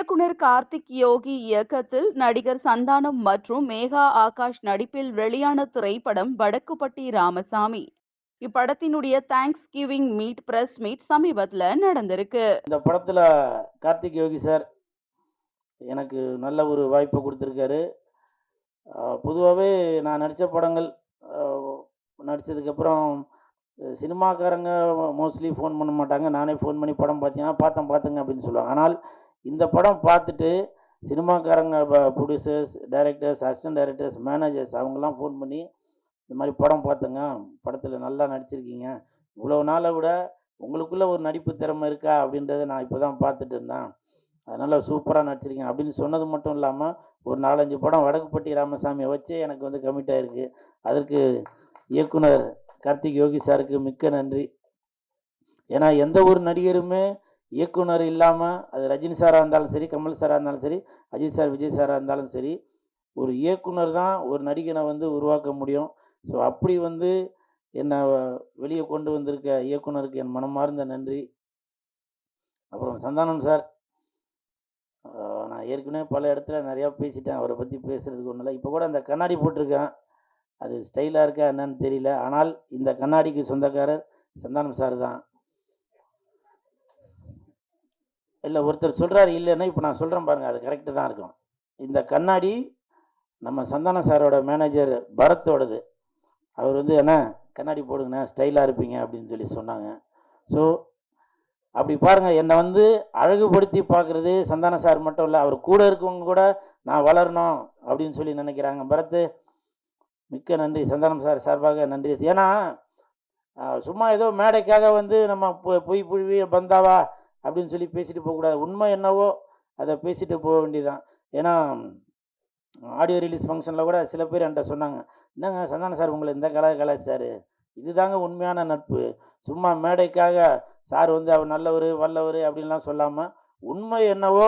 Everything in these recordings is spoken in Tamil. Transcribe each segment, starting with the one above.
இயக்குனர் கார்த்திக் யோகி இயக்கத்தில் நடிகர் சந்தானம் மற்றும் மேகா ஆகாஷ் நடிப்பில் வெளியான திரைப்படம் Vadakkupatti Ramasamy. இப்படத்தினுடைய thanks giving meet press meet சமீபத்தில் நடந்திருக்கு. இந்த படத்தில் கார்த்திக் யோகி சார் எனக்கு நல்ல ஒரு வாய்ப்பை கொடுத்துருக்காரு. பொதுவாகவே நான் நடித்த படங்கள் நடித்ததுக்கப்புறம் சினிமாக்காரங்க மோஸ்ட்லி ஃபோன் பண்ண மாட்டாங்க. நானே ஃபோன் பண்ணி படம் பார்த்தீங்கன்னா பார்த்தேன் பார்த்துங்க அப்படின்னு சொல்லுவாங்க. ஆனால் இந்த படம் பார்த்துட்டு சினிமாக்காரங்க producers directors assistant directors managers அவங்கெல்லாம் ஃபோன் பண்ணி இந்த மாதிரி படம் பார்த்தேங்க. படத்தில் நல்லா நடிச்சிருக்கீங்க. இவ்வளோ நாளை விட உங்களுக்குள்ளே ஒரு நடிப்பு திறமை இருக்கா? அப்படின்றத நான் இப்போ தான் பார்த்துட்டு இருந்தேன். அதனால் சூப்பராக நடிச்சிருக்கீங்க. அப்படின்னு சொன்னது மட்டும் இல்லாமல் ஒரு நாலஞ்சு படம் வடக்குப்பட்டி ராமசாமியை வச்சு எனக்கு வந்து கமிட் ஆகிருக்கு அதற்கு இயக்குனர் கார்த்திக் யோகி சாருக்கு மிக்க நன்றி. ஏன்னா எந்த ஒரு நடிகருமே இயக்குனர் இல்லாமல் அது ரஜினி சாராக இருந்தாலும் சரி கமல் சாராக இருந்தாலும் சரி அஜித் சார் விஜய் சாராக இருந்தாலும் சரி ஒரு இயக்குனர் தான் ஒரு நடிகனை வந்து உருவாக்க முடியும். ஸோ அப்படி வந்து என்னை வெளியே கொண்டு வந்திருக்க இயக்குனருக்கு என் மனமார்ந்த நன்றி. அப்புறம் சந்தானம் சார். நான் ஏற்கனவே பல இடத்துல நிறையா பேசிட்டேன். அவரை பற்றி பேசுகிறதுக்கு ஒன்றும் இல்லை. இப்போ கூட அந்த கண்ணாடி போட்டிருக்கேன். அது ஸ்டைலாக இருக்கா என்னன்னு தெரியல. ஆனால் இந்த கண்ணாடிக்கு சொந்தக்காரர் சந்தானம் சார் தான். இல்லை ஒருத்தர் சொல்கிறாரு இல்லைன்னா இப்போ நான் சொல்கிறேன் பாருங்கள் அது கரெக்டு தான் இருக்கும். இந்த கண்ணாடி நம்ம சந்தானம் சாரோட மேனேஜர் பரத்தோடது. அவர் வந்து என்ன கண்ணாடி போடுங்கண்ணே ஸ்டைலாக இருப்பீங்க அப்படின்னு சொல்லி சொன்னாங்க. ஸோ அப்படி பாருங்கள் என்னை வந்து அழகுபடுத்தி பார்க்குறது சந்தான சார் மட்டும் இல்லை அவர் கூட இருக்கவங்க கூட நான் வளரணும் அப்படின்னு சொல்லி நினைக்கிறாங்க. பரத்து மிக்க நன்றி. சந்தானம் சார் சார்பாக நன்றி. ஏன்னா சும்மா ஏதோ மேடைக்காக வந்து நம்ம பொய் புழுவி பந்தாவா அப்படின்னு சொல்லி பேசிட்டு போகக்கூடாது. உண்மை என்னவோ அதை பேசிட்டு போக வேண்டியதான் ஏன்னா ஆடியோ ரிலீஸ் ஃபங்க்ஷனில் கூட சில பேர் என்கிட்ட சொன்னாங்க என்னங்க சந்தான சார் உங்களை இந்த கலா கலாச்சார் இதுதாங்க உண்மையான நட்பு. சும்மா மேடைக்காக சார் வந்து அவர் நல்லவர் வல்லவர் அப்படின்லாம் சொல்லாமல் உண்மை என்னவோ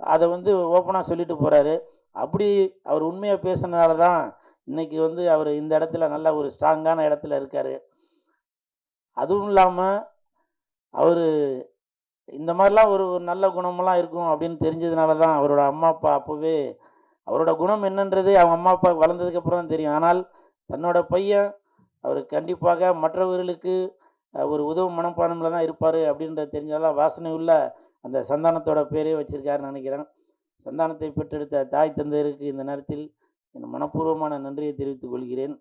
அதை வந்து ஓப்பனாக சொல்லிட்டு போகிறாரு அப்படி அவர் உண்மையாக பேசுனதால தான் இன்றைக்கி வந்து அவர் இந்த இடத்துல நல்ல ஒரு ஸ்ட்ராங்கான இடத்துல இருக்கார். அதுவும் இல்லாமல் அவர் இந்த மாதிரிலாம் ஒரு ஒரு நல்ல குணமெல்லாம் இருக்கும் அப்படின்னு தெரிஞ்சதுனால தான் அவரோட அம்மா அப்பா அப்போவே அவரோட குணம் என்னன்றது அவங்க அம்மா அப்பா வளர்ந்ததுக்கப்புறம் தான் தெரியும். ஆனால் தன்னோட பையன் அவர் கண்டிப்பாக மற்றவர்களுக்கு ஒரு உதவும் மனப்பான்மையில் தான் இருப்பார் அப்படின்றது தெரிஞ்சதெல்லாம் வாசனை உள்ள அந்த சந்தானத்தோட பேரே வச்சுருக்காருன்னு நினைக்கிறேன். சந்தானத்தை பெற்றெடுத்த தாய் தந்தையருக்கு இந்த நேரத்தில் என் மனப்பூர்வமான நன்றியை தெரிவித்துக் கொள்கிறேன்.